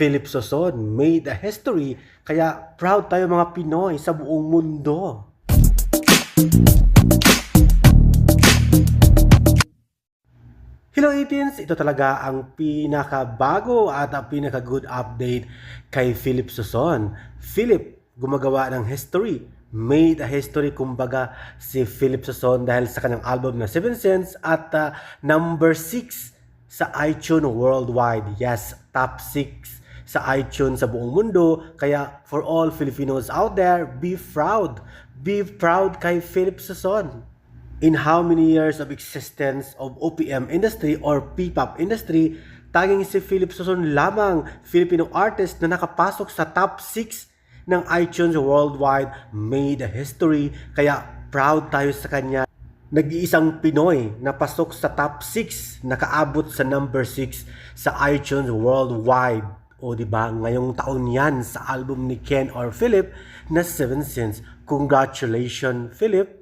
Philip Sosod made a history kaya proud tayo mga Pinoy sa buong mundo. Hello Ipins! Ito talaga ang pinakabago at ang pinaka-good update kay Philip Suson. Philip, gumagawa ng history. Made a history kumbaga si Philip Suson dahil sa kanyang album na Seven Sense at ah, number 6 sa iTunes worldwide. Yes, top 6 sa iTunes sa buong mundo. Kaya for all Filipinos out there, be proud. Be proud kay Philip Suson in how many years of existence of OPM industry or P-pop industry, tanging si Philip Sosson lamang Filipino artist na nakapasok sa top 6 ng iTunes worldwide made history kaya proud tayo sa kanya nag-iisang Pinoy na pasok sa top 6 nakaabot sa number 6 sa iTunes worldwide o di ba? Ngayong taon yan sa album ni Ken or Philip na Seven Sins. Congratulations Philip